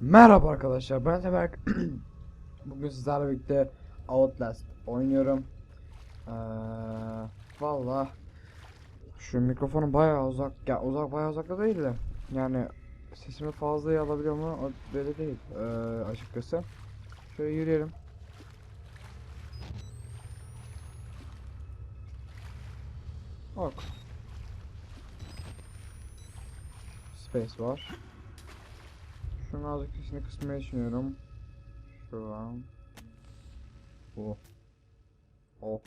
Merhaba arkadaşlar ben Teberk Bugün sizlerle birlikte Outlast oynuyorum. Ee, Valla Şu mikrofonum bayağı uzak ya uzak bayağı uzakta değil de Yani sesimi fazla alabiliyor mu? O belli değil ee, açıkçası. Şöyle yürüyelim. Ok Space var Şunu azıcık sesini kısmaya düşünüyorum. Şu an. Bu. Ok.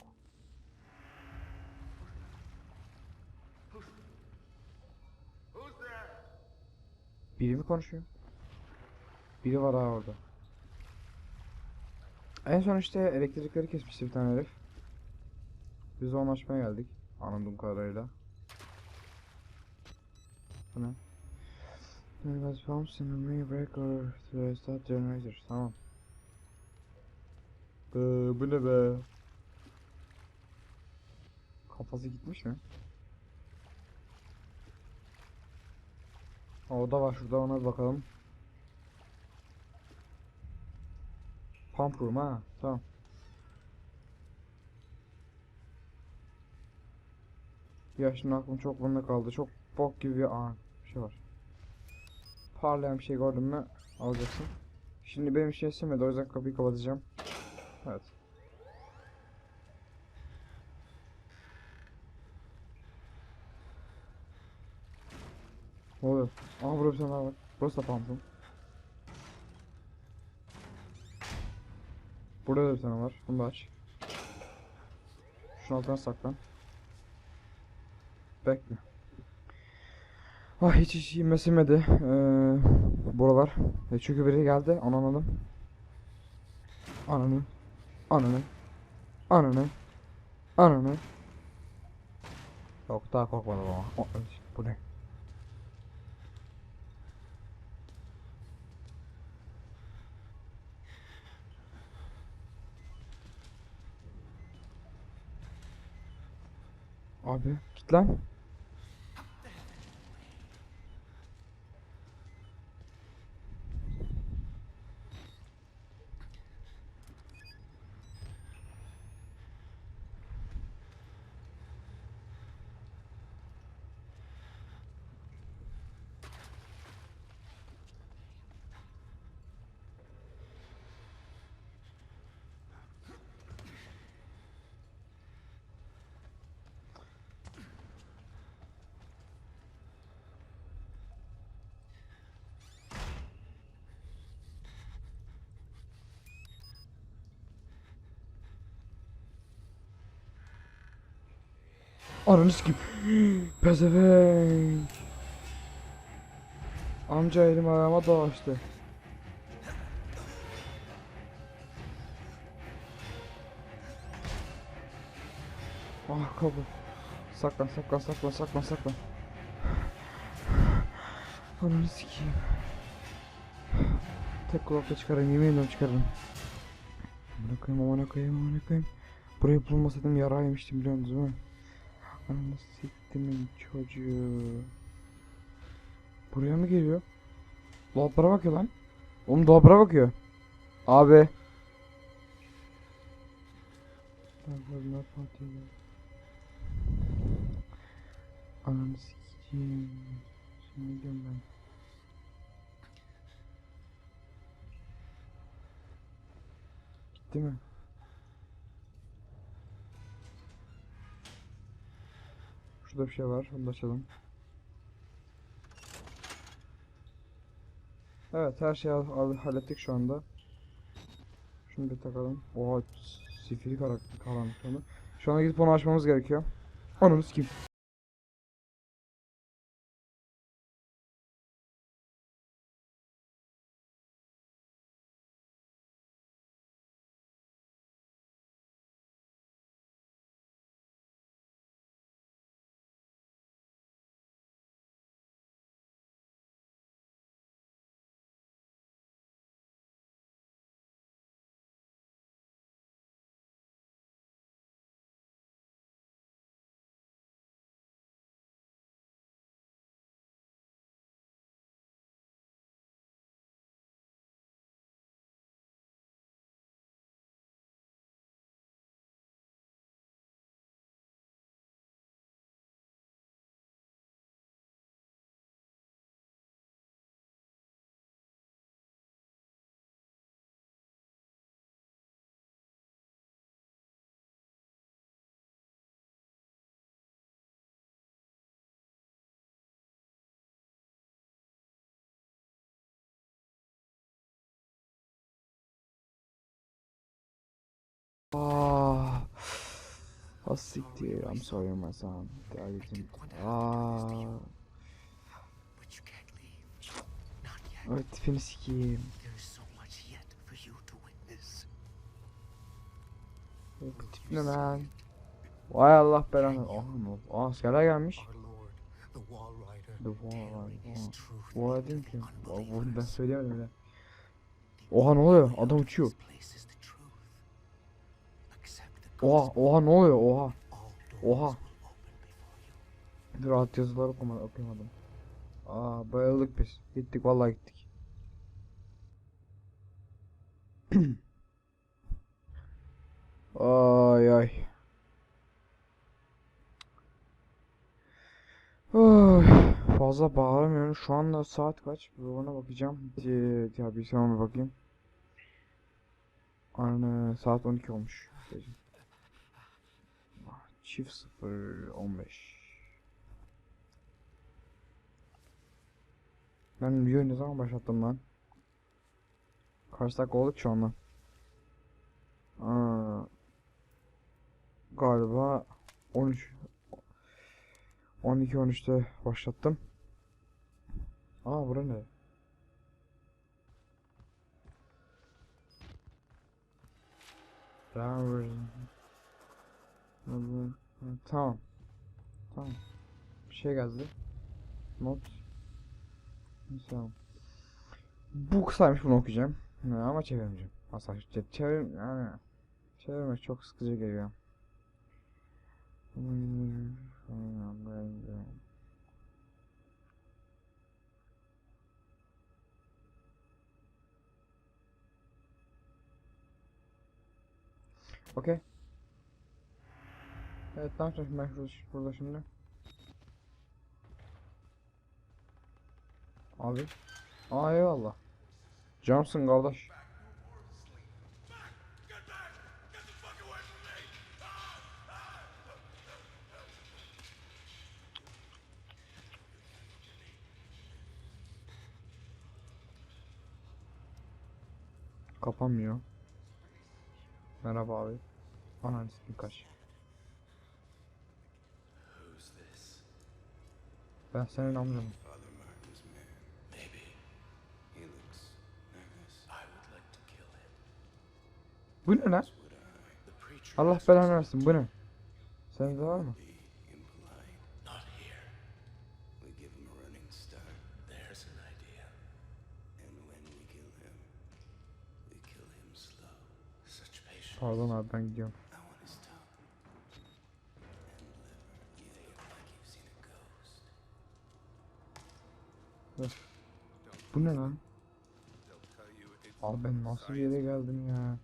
Biri mi konuşuyor? Biri var ha orada. En son işte elektrikleri kesmişti bir tane herif. Biz onu açmaya geldik. Anladığım kadarıyla. Bu ne? Was pumps in the breaker to restart generator. Tamam. Be, bu ne be? Kafası gitmiş mi? Ha, o da var şurada ona bakalım. Pump room ha. Tamam. Ya şimdi aklım çok bunda kaldı. Çok bok gibi bir aa, bir şey var. Parlayan bir şey gördün mü alacaksın. Şimdi benim için esnemedi o yüzden kapıyı kapatacağım. Evet. Ne oluyor? Aha burada bir tane var. Burası da pump'ım. Burada da bir tane var. Bunu da aç. Şunun altına saklan. Bekle. Ah hiç hiç yemesemedi ee, buralar. E, çünkü biri geldi onu anladım. Ananı. Ananı. Ananı. Ananı. Yok daha korkmadım ama. Bu ne? Abi git lan. Ananı sikeyim. Pezevenk. Amca elim ayağıma dolaştı. Ah kapı. Saklan saklan saklan saklan saklan. Ananı sikeyim. Tek kulakla çıkarayım yemin ediyorum çıkarırım. Amına koyayım amına koyayım amına koyayım. Burayı bulmasaydım yara yemiştim biliyorsunuz değil mi? Ananı siktimin çocuğu. Buraya mı geliyor? Dolaplara bakıyor lan. Oğlum dolaplara bakıyor. Abi. Ananı sikeyim. Şimdi gidiyorum ben. Gitti mi? Şurada bir şey var. Onu da açalım. Evet her şeyi al- al- hallettik şu anda. Şunu bir takalım. Oha sifili karakter karanlık onu. Şu anda gidip onu açmamız gerekiyor. Ananı sikeyim. Ah. Ah siktir. I'm sorry my son. Geldim. Ah. To witness. Bu tip ne lan? Vay Allah belanı. Ne oldu? Aa askerler gelmiş. The Wall Rider, Wall Rider, his ha. truth Oha in dedim ki. the Aa, unbelievable Bunu ben söyleyemedim bile. Oha ne oluyor? Adam uçuyor. Oha oha ne oluyor? Oha. Oha. Dur alt yazıları okuma, okuyamadım. Aa bayıldık biz. Gittik vallahi gittik. ay ay. Fazla bağıramıyorum. Şu anda saat kaç? Bir ona bakacağım. Ya bir bakayım. Aynen saat 12 olmuş. Çift 0 15. Ben videoyu ne zaman başlattım lan? Kaç dakika olduk şu anda? Aa, galiba 13 12 13'te başlattım. Aa bura ne? Flowers. Tamam. Tamam. Bir şey geldi. Not. Tamam. Bu kısaymış bunu okuyacağım. Ha, ama çevirmeyeceğim. Asla çe- çevir yani çevirmek çok sıkıcı geliyor. Okey. Evet ne yapacağım ben burada şimdi? Abi. Aa eyvallah. Johnson kardeş. Kapanmıyor. Merhaba abi. Ananı sikim kaç. To kill him. Bu ne lan? Allah belanı versin bu ne? Sende var mı? to be impolite. Not Bu ne lan? Abi ben nasıl bir yere geldim ya?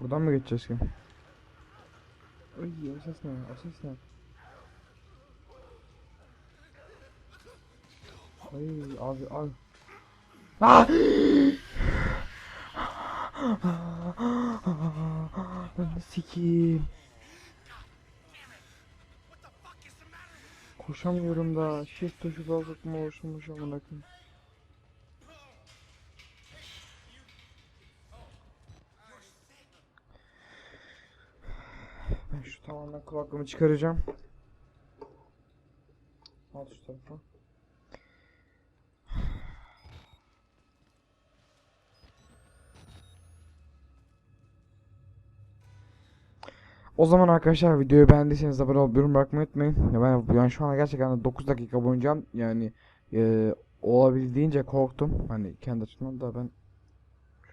Buradan mı geçeceğiz ki? Ay o ses ne? O ses ne? Ay abi abi. Ah! Ben de sikeyim. Koşamıyorum da. Shift tuşu mu oluşmuş amına koyayım. Ben şu tamamen kulaklığımı çıkaracağım. Al şu tarafa. O zaman arkadaşlar videoyu beğendiyseniz abone olup yorum bırakmayı unutmayın. Ben yani şu anda gerçekten 9 dakika boyunca yani e, olabildiğince korktum. Hani kendi açımdan da ben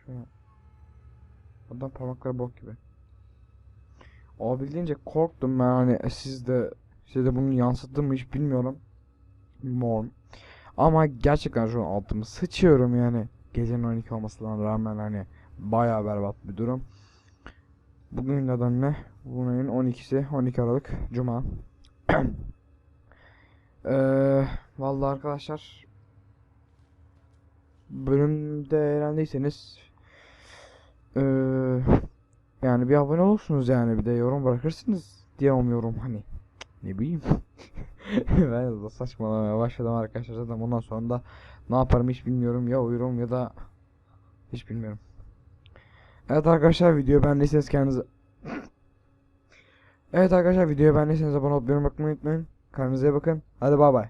şöyle Adam parmakları bok gibi. Olabildiğince korktum ben hani siz de size de bunu yansıttım mı hiç bilmiyorum. Bilmiyorum. Ama gerçekten şu an altımı sıçıyorum yani. Gecenin 12 olmasına rağmen hani bayağı berbat bir durum. Bugün neden ne? Bugün ayın 12'si 12 Aralık Cuma. Eee vallahi arkadaşlar bölümde eğlendiyseniz eee yani bir abone olursunuz yani bir de yorum bırakırsınız diye umuyorum hani Ne bileyim. ben de saçmalamaya başladım arkadaşlar zaten bundan sonra da ne yaparım hiç bilmiyorum ya uyurum ya da hiç bilmiyorum. Evet arkadaşlar video beğendiyseniz kendinize Evet arkadaşlar videoyu beğendiyseniz abone olup yorum yapmayı unutmayın. Kendinize bakın. Hadi bay bay.